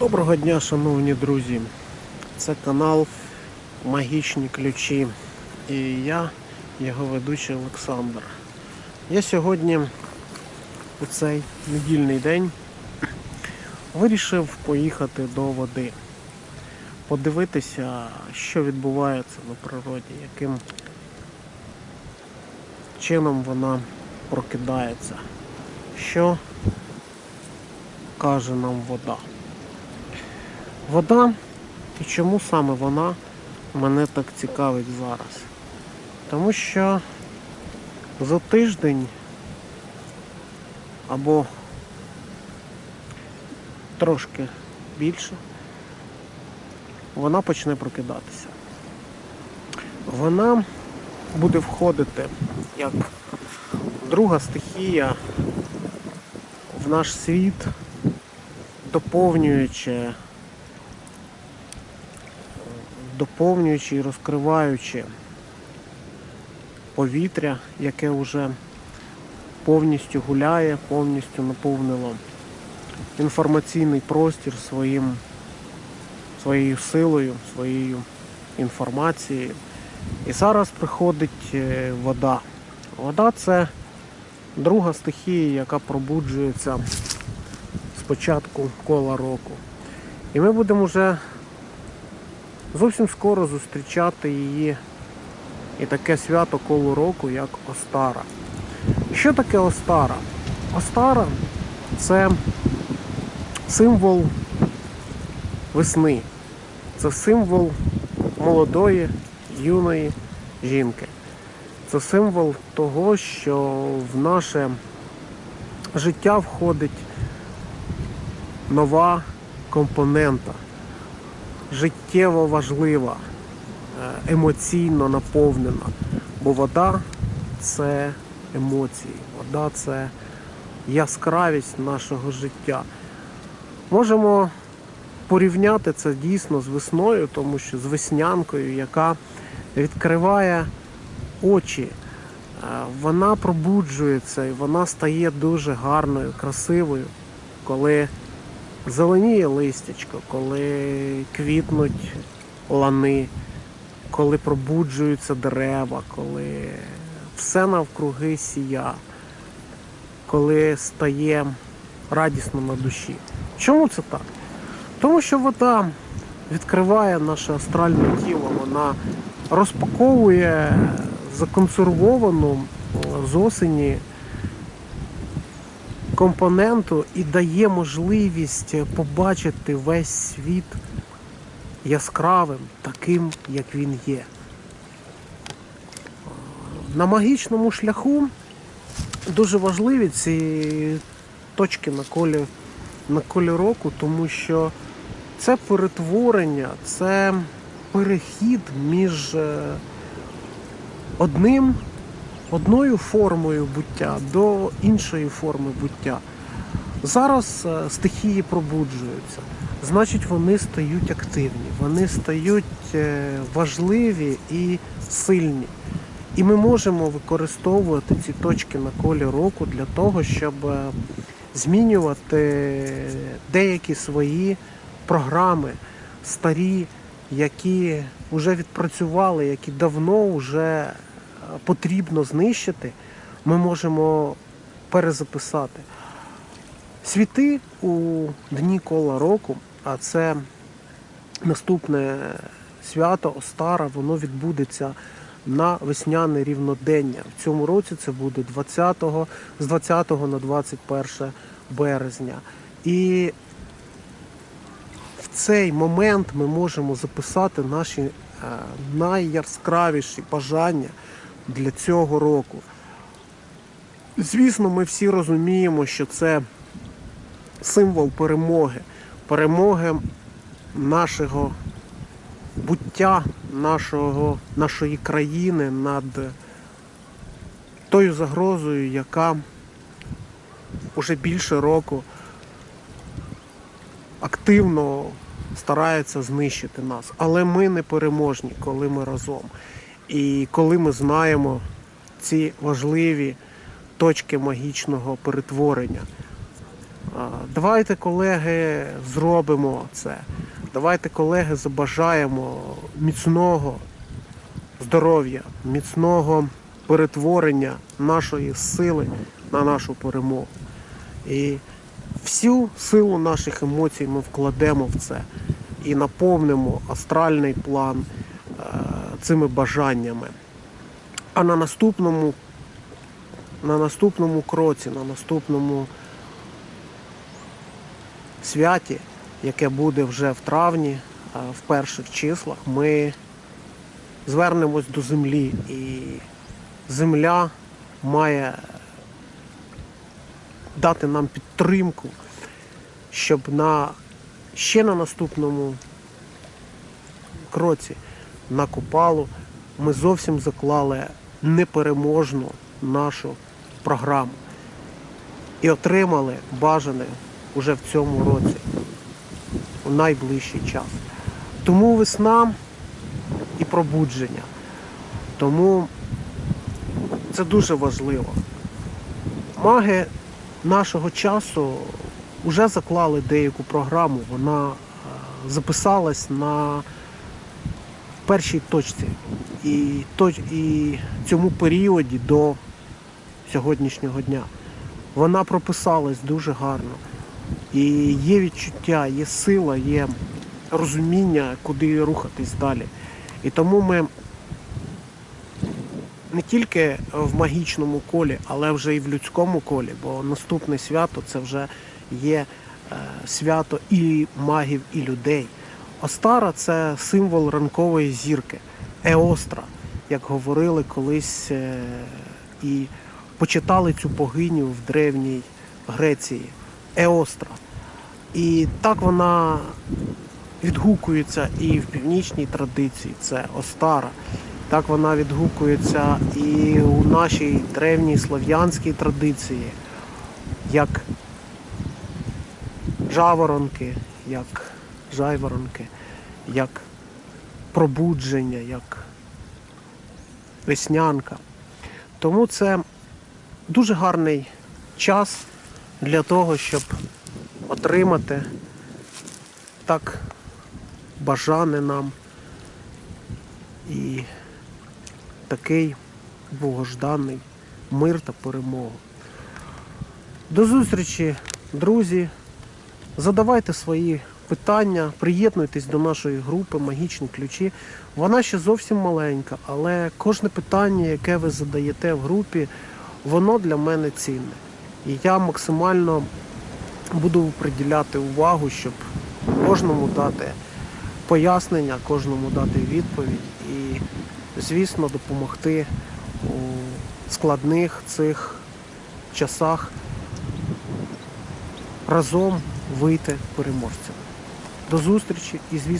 Доброго дня, шановні друзі. Це канал Магічні ключі. І я, його ведучий Олександр. Я сьогодні у цей недільний день вирішив поїхати до води, подивитися, що відбувається на природі, яким чином вона прокидається, що каже нам вода. Вода, і чому саме вона мене так цікавить зараз? Тому що за тиждень або трошки більше вона почне прокидатися. Вона буде входити як друга стихія в наш світ, доповнюючи доповнюючи і розкриваючи повітря, яке вже повністю гуляє, повністю наповнило інформаційний простір своїм, своєю силою, своєю інформацією. І зараз приходить е, вода. Вода це друга стихія, яка пробуджується з початку кола року. І ми будемо вже зовсім скоро зустрічати її і таке свято коло року, як Остара. Що таке Остара? Остара це символ весни, це символ молодої, юної жінки. Це символ того, що в наше життя входить нова компонента життєво важлива, е, емоційно наповнена. Бо вода це емоції, вода це яскравість нашого життя. Можемо порівняти це дійсно з весною, тому що з веснянкою, яка відкриває очі, е, вона пробуджується і вона стає дуже гарною, красивою, коли зеленіє листячко, коли квітнуть лани, коли пробуджуються дерева, коли все навкруги сія, коли стає радісно на душі. Чому це так? Тому що вода відкриває наше астральне тіло, вона розпаковує законсервовану з осені компоненту і дає можливість побачити весь світ яскравим, таким, як він є. На магічному шляху дуже важливі ці точки на колі, на колі року, тому що це перетворення, це перехід між е, одним одною формою буття до іншої форми буття. Зараз е, стихії пробуджуються, значить вони стають активні, вони стають е, важливі і сильні. І ми можемо використовувати ці точки на колі року для того, щоб е, змінювати деякі свої програми, старі, які вже відпрацювали, які давно вже потрібно знищити, ми можемо перезаписати. Світи у дні кола року, а це наступне свято Остара, воно відбудеться на весняне рівнодення. В цьому році це буде 20 з 20 на 21 березня. І в цей момент ми можемо записати наші е, найяскравіші бажання для цього року. Звісно, ми всі розуміємо, що це символ перемоги, перемоги нашого буття, нашого, нашої країни над тою загрозою, яка уже більше року активно старається знищити нас. Але ми не переможні, коли ми разом. І коли ми знаємо ці важливі точки магічного перетворення, Давайте, колеги, зробимо це. Давайте, колеги, забажаємо міцного здоров'я, міцного перетворення нашої сили на нашу перемогу. І всю силу наших емоцій ми вкладемо в це і наповнимо астральний план цими бажаннями. А на наступному, на наступному кроці, на наступному святі, яке буде вже в травні, е, в перших числах, ми звернемось до землі. І земля має дати нам підтримку, щоб на ще на наступному кроці на Купалу ми зовсім заклали непереможну нашу програму і отримали бажане уже в цьому році, у найближчий час. Тому весна і пробудження. Тому це дуже важливо. Маги нашого часу вже заклали деяку програму, вона е, записалась на першій точці. І, точ, і цьому періоді до сьогоднішнього дня. Вона прописалась дуже гарно. І є відчуття, є сила, є розуміння, куди рухатись далі. І тому ми не тільки в магічному колі, але вже і в людському колі, бо наступне свято це вже є е, свято і магів, і людей. Остара це символ ранкової зірки, еостра, як говорили колись е, і почитали цю богиню в древній Греції. Еостра. І так вона відгукується і в північній традиції, це Остара. Так вона відгукується і у нашій древній слав'янській традиції, як жаворонки, як жайворонки, як пробудження, як веснянка. Тому це дуже гарний час для того, щоб отримати так бажане нам і такий богожданий мир та перемогу. До зустрічі, друзі. Задавайте свої питання, приєднуйтесь до нашої групи Магічні ключі. Вона ще зовсім маленька, але кожне питання, яке ви задаєте в групі, воно для мене цінне. І я максимально буду приділяти увагу, щоб кожному дати пояснення, кожному дати відповідь і, звісно, допомогти у складних цих часах разом вийти переможцями. До зустрічі і звісно.